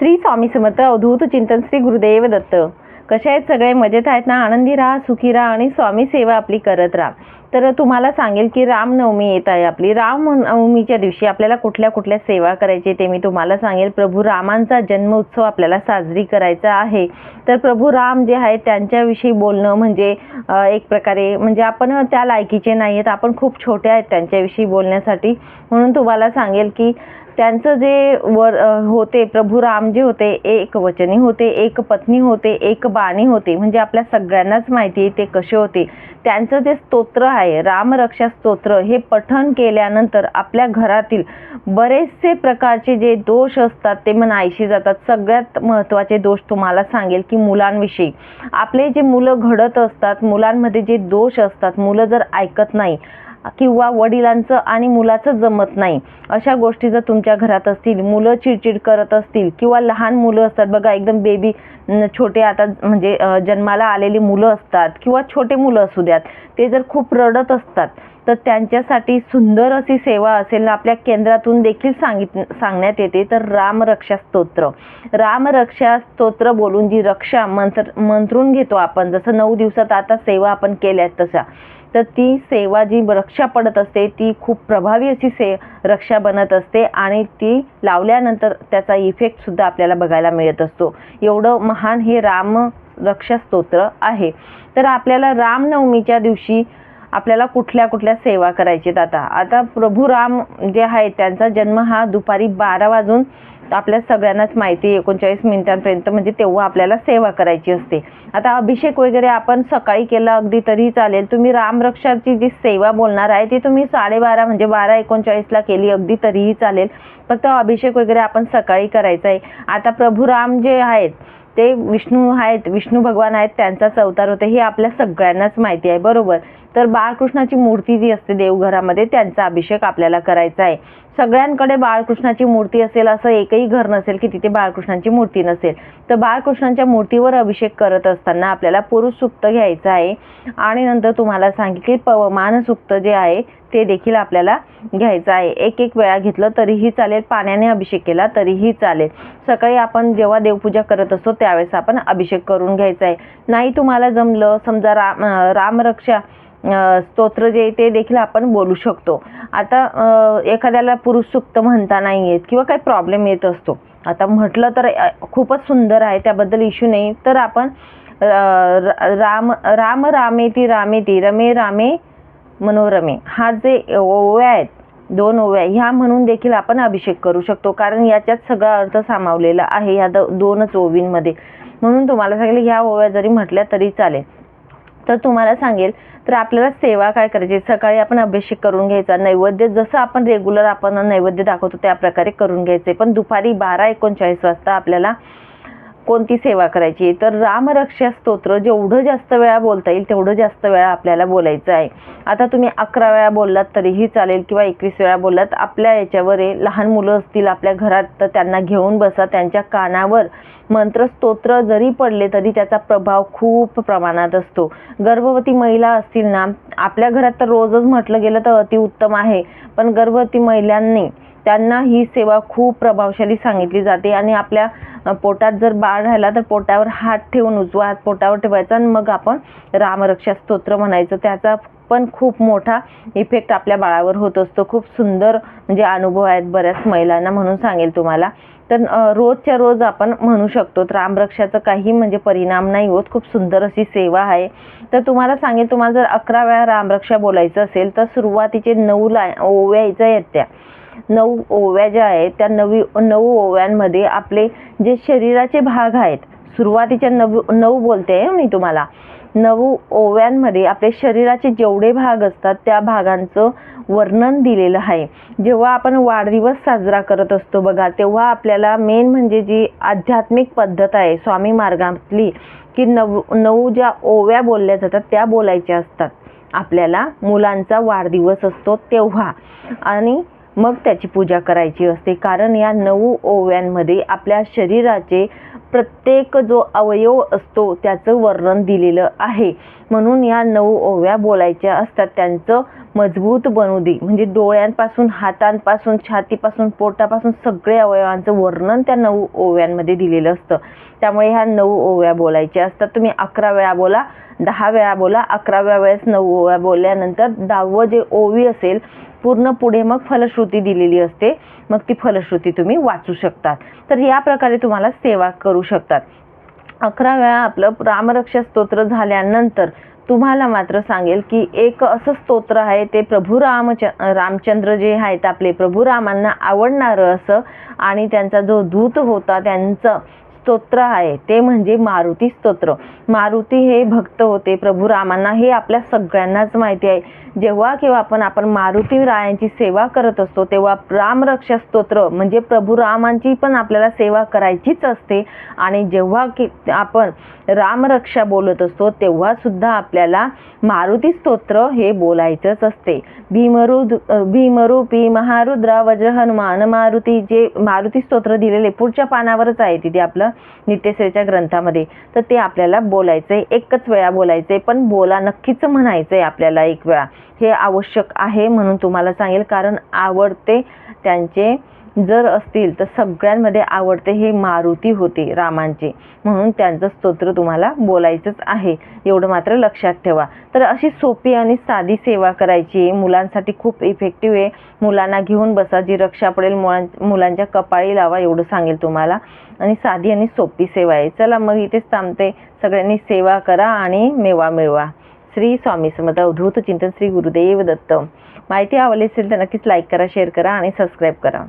श्री स्वामी समर्थ अवधूत चिंतन श्री गुरुदेव दत्त. कसे आहेत सगळे? मजेत आहेत ना? आनंदी राहा सुखी राहा आणि स्वामी सेवा आपली करत राहा. तर तुम्हाला सांगेल की रामनवमी येत आहे आपली. रामनवमीच्या दिवशी आपल्याला कुठल्या कुठल्या सेवा करायची ते मी तुम्हाला सांगेल. प्रभू रामांचा जन्मोत्सव आपल्याला साजरी करायचा आहे. तर प्रभू राम जे आहेत त्यांच्याविषयी बोलणं म्हणजे एक प्रकारे म्हणजे आपण त्या लायकीचे नाही आहेत आपण खूप छोटे आहेत त्यांच्याविषयी बोलण्यासाठी. म्हणून तुम्हाला सांगेल की त्यांचं जे वर होते प्रभू राम जे होते एक वचनी होते एक पत्नी होते एक बाणी होते. म्हणजे आपल्या सगळ्यांनाच माहिती आहे ते कसे होते. त्यांचं जे स्तोत्र आहे रामरक्षा स्तोत्र हे पठण केल्यानंतर आपल्या घरातील बरेचसे प्रकारचे जे दोष असतात ते मन जातात. सगळ्यात महत्त्वाचे दोष तुम्हाला सांगेल की मुलांविषयी. आपले जे मुलं घडत असतात मुलांमध्ये जे दोष असतात मुलं जर ऐकत नाही किंवा वडिलांचं आणि मुलाचं जमत नाही. अशा गोष्टी जर तुमच्या घरात असतील मुलं चिडचिड करत असतील किंवा लहान मुलं असतात बघा एकदम बेबी छोटे आता म्हणजे जन्माला आलेली मुलं असतात किंवा छोटे मुलं असू द्यात ते जर खूप रडत असतात तर त्यांच्यासाठी सुंदर अशी सेवा असेल ना आपल्या केंद्रातून देखील सांगित सांगण्यात येते. तर रामरक्षा स्तोत्र. रामरक्षा स्तोत्र बोलून जी रक्षा मंत्र मंत्रून घेतो आपण जसं नऊ दिवसात आता सेवा आपण केल्यात तशा. तर ती सेवा जी रक्षा पडत असते ती खूप प्रभावी अशी से रक्षा बनत असते आणि ती लावल्यानंतर त्याचा इफेक्टसुद्धा आपल्याला बघायला मिळत असतो. एवढं महान हे राम रक्षा स्तोत्र आहे. तर आपल्याला रामनवमीच्या दिवशी आपल्याला कुठल्या कुठल्या सेवा करायच्यात आता? आता प्रभू राम जे आहेत त्यांचा जन्म हा दुपारी बारा वाजून आपल्या सगळ्यांनाच माहिती एकोणचाळीस मिनिटांपर्यंत म्हणजे तेव्हा आपल्याला सेवा करायची असते. आता अभिषेक वगैरे आपण सकाळी केला अगदी तरीही चालेल. तुम्ही रामरक्षाची जी सेवा बोलणार आहे ती तुम्ही साडेबारा म्हणजे बारा एकोणचाळीसला केली अगदी तरीही चालेल. फक्त अभिषेक वगैरे आपण सकाळी करायचा आहे. आता प्रभू राम जे आहेत ते विष्णू आहेत विष्णू भगवान आहेत त्यांचाच अवतार होते हे आपल्या सगळ्यांनाच माहिती आहे बरोबर. तर बाळकृष्णाची मूर्ती जी असते देवघरामध्ये त्यांचा अभिषेक आपल्याला करायचा आहे. सगळ्यांकडे बाळकृष्णाची मूर्ती असेल असं एकही घर नसेल की तिथे बाळकृष्णाची मूर्ती नसेल. तर बाळकृष्णांच्या मूर्तीवर अभिषेक करत असताना आपल्याला पुरुष सुक्त घ्यायचं आहे. आणि नंतर तुम्हाला सांगितले पवमान सुक्त जे आहे ते देखील आपल्याला घ्यायचं आहे. एक एक वेळा घेतलं तरीही चालेल. पाण्याने अभिषेक केला तरीही चालेल. सकाळी आपण जेव्हा देवपूजा करत असतो त्यावेळेस आपण अभिषेक करून घ्यायचा आहे. नाही तुम्हाला जमलं समजा राम रामरक्षा स्तोत्र जे ते देखील आपण बोलू शकतो. आता एखाद्याला पुरुष सुक्त म्हणता नाही येत किंवा काही प्रॉब्लेम येत असतो. आता म्हटलं तर खूपच सुंदर आहे. त्याबद्दल इश्यू नाही. तर आपण राम राम रामेती रामेती रमे रामे मनोरमे. हा जे ओव्या आहेत दोन ओव्या ह्या म्हणून देखील आपण अभिषेक करू शकतो. कारण याच्यात सगळा अर्थ सामावलेला आहे ह्या द दोनच ओवींमध्ये. म्हणून तुम्हाला सांगेल ह्या ओव्या जरी म्हटल्या तरी चालेल. तर तुम्हाला सांगेल तर आपल्याला सेवा काय करायची? सकाळी आपण अभिषेक करून घ्यायचा नैवेद्य जसं आपण रेग्युलर आपण नैवेद्य दाखवतो त्या प्रकारे करून घ्यायचे. पण दुपारी बारा एकोणचाळीस वाजता आपल्याला कोणती सेवा करायची? तर रामरक्षा स्तोत्र जेवढं जास्त वेळा बोलता येईल तेवढं जास्त वेळा आपल्याला बोलायचं आहे. आता तुम्ही अकरा वेळा बोललात तरीही चालेल किंवा एकवीस वेळा बोललात आपल्या याच्यावर आहे. लहान मुलं असतील आपल्या घरात तर त्यांना घेऊन बसा त्यांच्या कानावर मंत्रस्तोत्र जरी पडले तरी त्याचा प्रभाव खूप प्रमाणात असतो. गर्भवती महिला असतील ना आपल्या घरात तर रोजच म्हटलं गेलं तर अतिउत्तम आहे. पण गर्भवती महिलांनी त्यांना ही सेवा खूप प्रभावशाली सांगितली जाते आणि आपल्या पोटात जर बाळ राहिला तर पोटावर हात ठेवून उजवा हात पोटावर ठेवायचा आणि मग आपण रामरक्षा स्तोत्र म्हणायचं. त्याचा पण खूप मोठा इफेक्ट आपल्या बाळावर होत असतो. खूप सुंदर म्हणजे अनुभव आहेत बऱ्याच महिलांना म्हणून सांगेल तुम्हाला. तर रोजच्या रोज आपण म्हणू शकतो रामरक्षाचं काही म्हणजे परिणाम नाही होत. खूप सुंदर अशी सेवा आहे. तर तुम्हाला सांगेल तुम्हाला जर अकरा वेळा रामरक्षा बोलायचं असेल तर सुरुवातीचे नऊ ला ओव्या यायच्या आहेत त्या नऊ ओव्या ज्या आहेत त्या नवी नऊ ओव्यांमध्ये आपले जे शरीराचे भाग आहेत सुरुवातीच्या नऊ नऊ बोलते आहे मी तुम्हाला. नऊ ओव्यांमध्ये आपल्या शरीराचे जेवढे भाग असतात त्या भागांचं वर्णन दिलेलं आहे. जेव्हा आपण वाढदिवस साजरा करत असतो बघा तेव्हा आपल्याला मेन म्हणजे जी आध्यात्मिक पद्धत आहे स्वामी मार्गातली की नऊ नऊ ज्या ओव्या बोलल्या जातात त्या बोलायच्या असतात. आपल्याला मुलांचा वाढदिवस असतो तेव्हा. आणि मग त्याची पूजा करायची असते. कारण या नऊ ओव्यांमध्ये आपल्या शरीराचे प्रत्येक जो अवयव असतो त्याचं वर्णन दिलेलं आहे. म्हणून या नऊ ओव्या बोलायच्या असतात. त्यांचं मजबूत बनू दे. म्हणजे डोळ्यांपासून हातांपासून छातीपासून पोटापासून सगळे अवयवांचं वर्णन त्या नऊ ओव्यांमध्ये दिलेलं असतं. त्यामुळे ह्या नऊ ओव्या बोलायच्या असतात. तुम्ही अकरा वेळा बोला. दहा वेळा बोला अकराव्या वेळेस नऊ ओव्या बोलल्यानंतर दहावं जे ओवी असेल पूर्ण पुढे मग फलश्रुती दिलेली असते. मग ती फलश्रुती तुम्ही वाचू शकतात. तर या प्रकारे तुम्हाला सेवा करू शकतात. अकरा वेळा आपलं रामरक्षा स्तोत्र झाल्यानंतर तुम्हाला मात्र सांगेल की एक असं स्तोत्र आहे ते प्रभू रामच रामचंद्र जे आहेत आपले प्रभू रामांना आवडणारं असं आणि त्यांचा जो दूत होता त्यांचं स्तोत्र आहे. ते म्हणजे मारुती स्तोत्र. मारुती हे भक्त होते. प्रभू रामांना हे आपल्या सगळ्यांनाच माहिती आहे. जेव्हा केव्हा आपण आपण मारुती रायांची सेवा करत असतो तेव्हा रामरक्षा स्तोत्र म्हणजे प्रभू रामांची पण आपल्याला सेवा करायचीच असते. आणि जेव्हा की आपण रामरक्षा बोलत असतो तेव्हा सुद्धा आपल्याला मारुती स्तोत्र हे बोलायचंच असते. भीमरु भीमरूपी महारुद्रा वज्र हनुमान मारुती जे मारुती स्तोत्र दिलेले पुढच्या पानावरच आहे तिथे आपलं नित्यसेच्या ग्रंथामध्ये. तर ते आपल्याला बोलायचंय. एकच वेळा बोलायचंय पण बोला नक्कीच म्हणायचं आहे आपल्याला एक वेळा. हे आवश्यक आहे म्हणून तुम्हाला सांगेल कारण आवडते त्यांचे जर असतील तर सगळ्यांमध्ये आवडते हे मारुती होते रामांचे. म्हणून त्यांचं स्तोत्र तुम्हाला बोलायचंच आहे. एवढं मात्र लक्षात ठेवा. तर अशी सोपी आणि साधी सेवा करायची. मुलांसाठी खूप इफेक्टिव्ह आहे. मुलांना घेऊन बसा. जी रक्षा पडेल मुलां मुलांच्या कपाळी लावा एवढं सांगेल तुम्हाला. आणि साधी आणि सोपी सेवा आहे. चला मग इथेच थांबते. सगळ्यांनी सेवा करा आणि मेवा मिळवा. श्री स्वामी समर्थ अवधूत चिंतन श्री गुरुदेव दत्त. माहिती आवडली असेल तर नक्कीच लाईक करा शेअर करा आणि सबस्क्राईब करा.